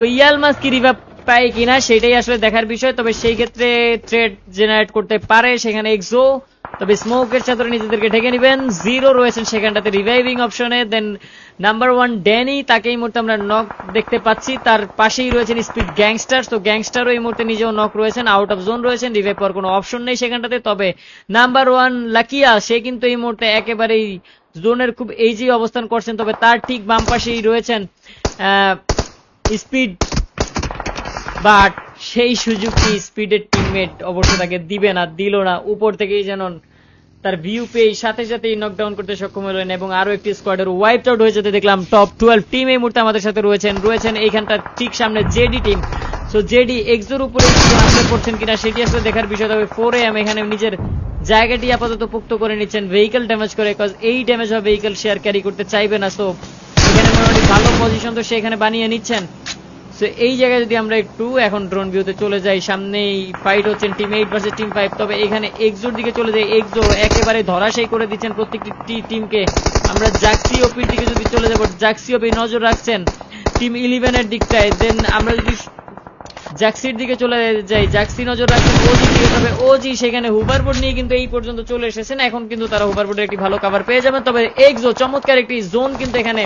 তো ইয়ালমাস কি রিভাইভ পায় কিনা সেটাই আসলে দেখার বিষয়, তবে সেই ক্ষেত্রে ট্রেড জেনারেট করতে পারে সেখানে এক্সো তবে স্মোকের চাদরে নিজেদেরকে ঢেকে নেবেন জিরো রয়েছেন সেখানটাতে রিভাইভিং অপশনে দেন নাম্বার ওয়ান ড্যানি তাকে এই মুহূর্তে আমরা নক দেখতে পাচ্ছি, তার পাশেই রয়েছেন স্পিড গ্যাংস্টার তো গ্যাংস্টারও এই মুহূর্তে নিজেও নক রয়েছেন আউট অফ জোন রয়েছেন রিভাইভ পাওয়ার কোনো অপশন নেই সেখানটাতে, তবে নাম্বার ওয়ান লাকিয়া সে কিন্তু এই মুহূর্তে একেবারেই জোনের খুব এইজি অবস্থান করছেন, তবে তার ঠিক বাম পাশেই রয়েছেন স্পিড, বাট সেই সুযোগটি স্পিডের টিমমেট অবশ্য তাকে দিবে না, দিল না। উপর থেকেই যেন তার ভিউ পেয়ে সাথে সাথেই নকডাউন করতে সক্ষম হলেন এবং আরও একটি স্কোয়াডের ওয়াইপ আউট হয়ে যেতে দেখলাম। টপ টুয়েলভ টিম এই মুহূর্তে আমাদের সাথে রয়েছেন। রয়েছেন এইখানটা ঠিক সামনে জেডি টিম সো জেডি এক্সোর উপরে হামলা করছেন কিনা সেটি আসলে দেখার বিষয়, তবে ফোরে এম এখানে নিজের জায়গাটি আপাতত পুক্ত করে নিচ্ছেন। ভেহিকেল ড্যামেজ করে কজ এই ড্যামেজ হওয়া ভেহিকেল শেয়ার ক্যারি করতে চাইবে না। সো এখানে মোটামুটি ভালো পজিশন তো সে এখানে বানিয়ে নিচ্ছেন। তো এই জায়গায় যদি আমরা একটু এখন ড্রোন ভিউতে চলে যাই, সামনেই ফাইট হচ্ছেন team eight versus team five তবে এখানে এক্সোর দিকে চলে যাই এক্সো একেবারে ধরাশাই করে দিচ্ছেন প্রত্যেকটি টিমকে আমরা জাক্সি ওপির দিকে যদি চলে যাব জাক্সি ওপি নজর রাখছেন টিম ইলেভেনের দিকটায়। দেন আমরা যদি জাক্সির দিকে চলে যাই জাক্সি নজর রাখছেন ওজি দিকে তবে ওজি সেখানে হুবারবোর্ড নিয়ে কিন্তু এই পর্যন্ত চলে এসেছেন। এখন কিন্তু তারা হুবারবোর্ডের একটি ভালো কভার পেয়ে যাবেন। তবে এক্সো চমৎকার একটি জোন কিন্তু এখানে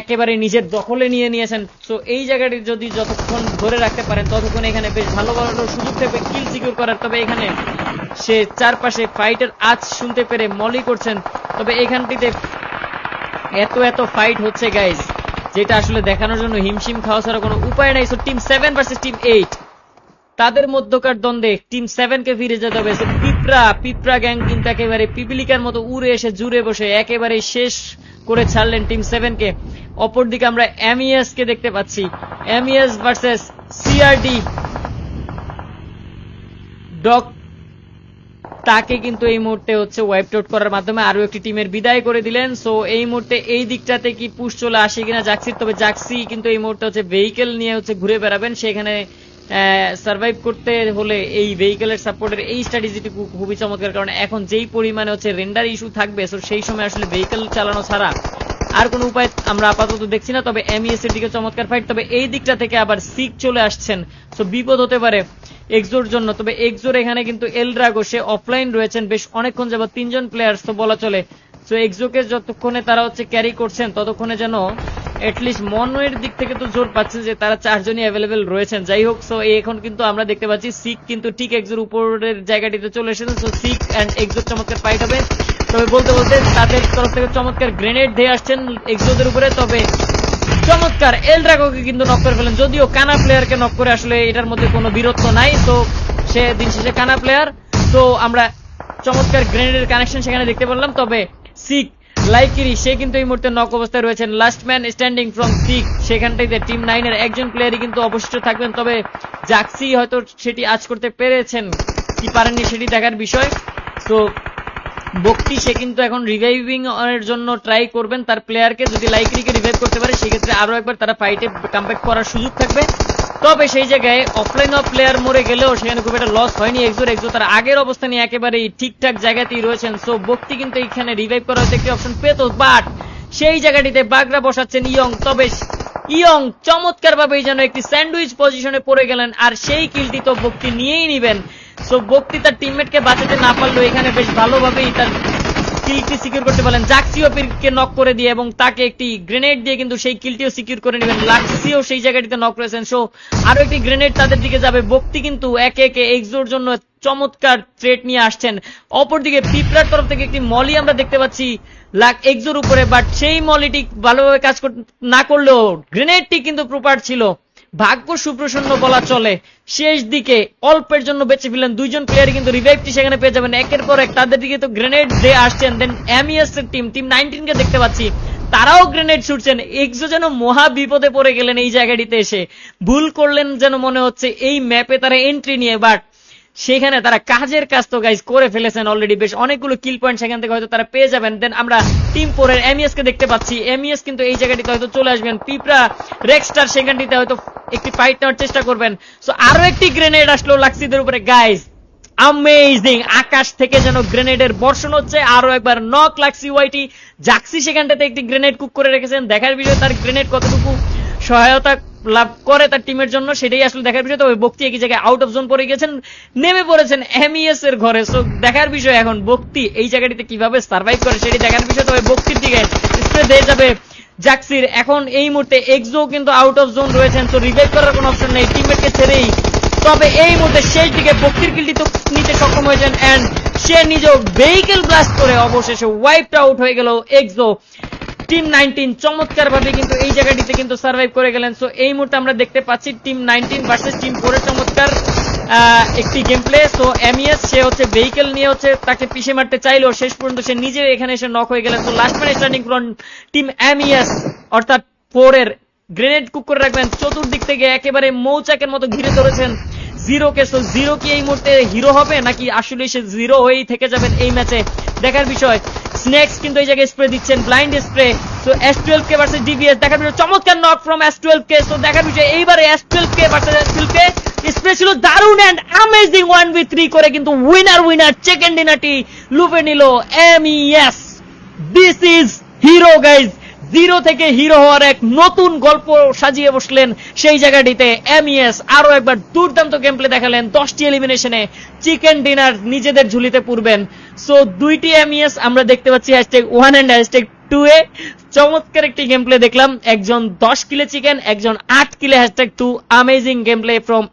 একেবারে নিজের দখলে নিয়ে নিয়েছেন। তো এই জায়গাটি যদি যতক্ষণ ধরে রাখতে পারেন ততক্ষণ এখানে বেশ ভালো ভালো সুযোগ থাকবে কিল সিকিউর করার। তবে এখানে সে চারপাশে ফাইটের আজ শুনতে পেরে মলি করছেন। তবে এখানটিতে এত এত ফাইট হচ্ছে গাইজ যেটা আসলে দেখানোর জন্য হিমশিম খাওয়া ছাড়া কোনো উপায় নাই। So team seven versus team eight তাদের মধ্যকার দ্বন্দ্বে টিম সেভেন কে ফিরে যেতে হবে। So, পিঁপড়া পিঁপড়া গ্যাং কিন্তু একেবারে পিপিলিকার মতো উড়ে এসে জুড়ে বসে একেবারে শেষ করে ছাড়লেন টিম সেভেন কে অপরদিকে আমরা এমইএস কে দেখতে পাচ্ছি। এমইএস ভার্সেস সিআরডি ডক তাকে কিন্তু এই মুহূর্তে হচ্ছে ওয়াইপ আউট করার মাধ্যমে আরও একটি টিমের বিদায় করে দিলেন। সো এই মুহূর্তে এই দিকটাতে কি পুশ চলে আসে কিনা জাক্সির তবে জাক্সি কিন্তু এই মুহূর্তে হচ্ছে ভেহিকেল নিয়ে হচ্ছে ঘুরে বেড়াবেন। সেখানে সার্ভাইভ করতে হলে এই ভেহিকেলের সাপোর্টের এই স্ট্র্যাটেজিটি খুবই চমৎকার, কারণ এখন যেই পরিমাণে হচ্ছে রেন্ডার ইস্যু থাকবে সো সেই সময় আসলে ভেহিকেল চালানো ছাড়া আর কোনো উপায় আমরা আপাতত দেখছি না, তবে এমইএস এর দিকে চমৎকার ফাইট তবে এই দিকটা থেকে আবার সিক চলে আসছেন সো বিপদ হতে পারে এক্সোর জন্য, তবে এক্সোর এখানে কিন্তু এলড্রাগো সে অফলাইন রয়েছেন, বেশ অনেকক্ষণ যাবত তিনজন প্লেয়ার তো বলা চলে সো এক্সোকে যতক্ষণে তারা হচ্ছে ক্যারি করছেন, ততক্ষণে যেন এটলিস্ট মনের দিক থেকে তো জোর পাচ্ছেন যে তারা চারজনই অ্যাভেলেবেল রয়েছেন। যাই হোক সো এখন কিন্তু আমরা দেখতে পাচ্ছি সিক কিন্তু ঠিক এক্সোর উপরের জায়গাটিতে চলে এসেছেন সো সিক অ্যান্ড এক্সোর চমৎকার ফাইট হবে। তবে বলতে বলতে তাদের তরফ থেকে চমৎকার গ্রেনেড দিয়ে আসছেন এক্সোদের উপরে। তবে চমৎকার এলড্রাগোকে কিন্তু নক করে ফেলেন। যদিও কানা প্লেয়ারকে নক করে আসলে এটার মধ্যে কোনো বীরত্ব নাই। তো সে দিন শেষে কানা প্লেয়ার তো আমরা চমৎকার গ্রেনেডের কানেকশন সেখানে দেখতে পারলাম। তবে সিক লাইকিরি, সে কিন্তু এই মুহূর্তে নক অবস্থায় রয়েছেন। Last man standing from sick সেখানটাইতে team নাইনের একজন প্লেয়ারই কিন্তু অবশিষ্ট থাকবেন। তবে জাক্সি হয়তো সেটি আজ করতে পেরেছেন, কি পারেননি সেটি দেখার বিষয়। তো বক্তি সে কিন্তু এখন রিভাইভিং এর জন্য ট্রাই করবেন। তার প্লেয়ারকে যদি লাইকরিকে রিভাইভ করতে পারে, সেক্ষেত্রে আরও একবার তারা ফাইটে কামব্যাক করার সুযোগ থাকবে। তবে সেই জায়গায় অফলাইন অফ প্লেয়ার মরে গেলেও সেখানে খুব একটা লস হয়নি। এক্সোর এক্সো তার আগের অবস্থানে একেবারেই ঠিকঠাক জায়গাতেই রয়েছেন। সো বক্তি কিন্তু এখানে রিভাইভ করার একটি অপশন পেত বাট সেই জায়গাটিতে বাগরা বসাচ্ছেন ইয়ং তবে ইয়ং চমৎকার ভাবেই যেন একটি স্যান্ডউইচ পজিশনে পড়ে গেলেন, আর সেই কিলটি তো বক্তি নিয়েই নিবেন। সো বক্তি তার টিমমেটকে বাঁচাতে না পারলেও এখানে বেশ ভালোভাবেই তার কিলটি সিকিউর করতে পারলেন জাক্সিও কে নক করে দিয়ে এবং তাকে একটি গ্রেনেড দিয়ে কিন্তু সেই কিলটিও সিকিউর করে নেবেন লাক্সিও সেই জায়গাটিতে নক করেছেন সো আরও একটি গ্রেনেড তাদের দিকে যাবে বক্তি কিন্তু একে একে এক্সোর জন্য চমৎকার থ্রেট নিয়ে আসছেন অপরদিকে পিপলার তরফ থেকে একটি মলি আমরা দেখতে পাচ্ছি লাক এক্সোর উপরে বাট সেই মলিটি ভালোভাবে কাজ না করলেও গ্রেনেডটি কিন্তু প্রপার ছিল ভাগ্য সুপ্রসন্ন বলা চলে। শেষ দিকে অল্পের জন্য বেঁচে ফেলেন দুইজন প্লেয়ার কিন্তু রিভাইভটি সেখানে পেয়ে যাবেন। একের পর এক তাদের দিকে তো গ্রেনেড দিয়ে আসছেন। দেন এমইএস এর টিম টিম নাইনটিন কে দেখতে পাচ্ছি। তারাও গ্রেনেড ছুটছেন। এক্সো যেন মহা বিপদে পড়ে গেলেন এই জায়গাটিতে এসে। ভুল করলেন যেন মনে হচ্ছে এই ম্যাপে তারা এন্ট্রি নিয়ে বাট সেখানে তারা কাজের কাজ তো গাইজ করে ফেলেছেন অলরেডি বেশ অনেকগুলো কিল পয়েন্ট সেখান থেকে হয়তো তারা পেয়ে যাবেন। দেন আমরা টিম ফোরের এমইএস কে দেখতে পাচ্ছি। এমইএস কিন্তু এই জায়গাটিতে হয়তো চলে আসবেন। পিপরা রেক্সটার সেখানটিতে হয়তো একটি ফাইট নেওয়ার চেষ্টা করবেন। সো আরও একটি গ্রেনেড আসলো লাক্সিদের উপরে। গাইজ আমেজিং আকাশ থেকে যেন গ্রেনেডের বর্ষণ হচ্ছে। আরও একবার নক লাক্সি ওয়াইটি জাক্সি সেখানটাতে একটি গ্রেনেড কুক করে রেখেছেন। দেখার বিষয় তার গ্রেনেড কতটুকু সহায়তা লাভ করে তার টিমের জন্য, সেটাই আসলে দেখার বিষয়। তবে বক্তি একই জায়গায় আউট অফ জোন পড়ে গেছেন নেমে পড়েছেন এমইএস এর ঘরে। সো দেখার বিষয় এখন, বক্তি এই জায়গাটিতে কীভাবে সার্ভাইভ করে সেটি দেখার বিষয়। তবে বক্তির দিকে স্প্রে দিয়ে যাবে জাকসির। এখন এই মুহূর্তে এক্সো কিন্তু আউট অফ জোন রয়েছেন, তো রিভাইভ করার কোনো অপশন নেই টিমমেটকে ছেড়েই। তবে এই মুহূর্তে শেষ দিকে বক্তির কিলটি তো নিতে সক্ষম হয়েছেন এন্ড সে নিজেও ভেহিকেল ব্লাস্ট করে অবশেষে ওয়াইপড আউট হয়ে গেল এক্সো টিম নাইনটিন চমৎকার ভাবে কিন্তু এই জায়গাটিতে কিন্তু সার্ভাইভ করে গেলেন। সো এই মুহূর্তে আমরা দেখতে পাচ্ছি টিম নাইনটিন ভার্সেস টিম ফোরের চমৎকার একটি গেম প্লে সো এমইএস সে হচ্ছে ভেহিকেল নিয়ে হচ্ছে তাকে পিছিয়ে মারতে চাইলো। শেষ পর্যন্ত সে নিজে এখানে এসে নক হয়ে গেলেন। তো last man starting front team MES অর্থাৎ ফোরের গ্রেনেড কুক করে রাখবেন। চতুর্দিক থেকে একেবারে মৌচাকের মতো ঘিরে ধরেছেন জিরো কে। সো জিরো কি এই মুহূর্তে হিরো হবে নাকি আসলে সে জিরো হয়েই থেকে যাবেন এই ম্যাচে দেখার বিষয় স্নেক্স কিন্তু এই জায়গায় স্প্রে দিচ্ছেন blind spray so S twelve K versus DBS দেখার বিষয় চমৎকার knock from S twelve K so দেখা বিষয় এইবারে S twelve K versus S twelve K spray ছিল দারুণ and amazing one B three করে, কিন্তু উইনার উইনার সেকেন্ড ডিনারটি লুপে নিল M ES this is hero guys zero থেকে হিরো হওয়ার এক নতুন গল্প সাজিয়ে বসলেন সেই জায়গাটিতে। এমইএস আরও একবার দুর্দান্ত গেম প্লে দেখালেন দশটি এলিমিনেশনে চিকেন ডিনার নিজেদের ঝুলিতে পুরবেন। সো দুইটি এমইএস আমরা দেখতে পাচ্ছি hashtag one and hashtag two A. চমৎকার একটি গেম প্লে দেখলাম। একজন দশ কিলে চিকেন একজন আট কিলে hashtag two amazing game play from